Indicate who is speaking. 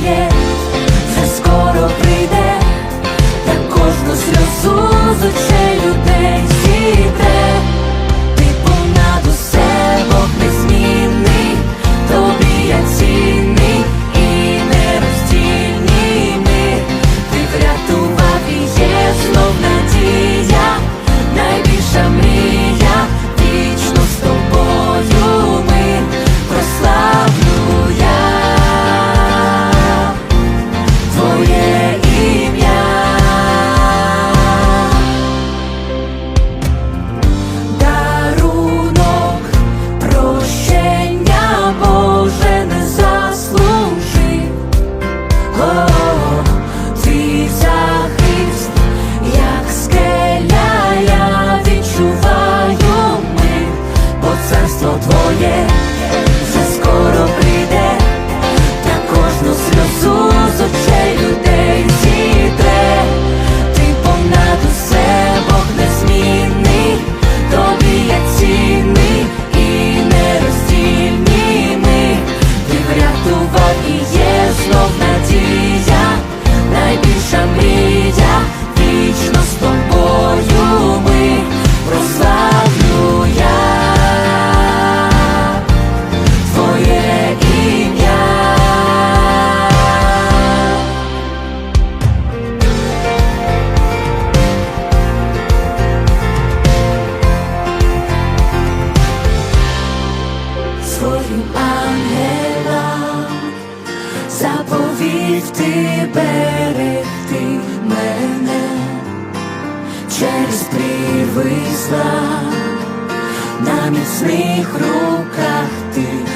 Speaker 1: yeah. завжди берегти мене через привисла на міцних руках ти.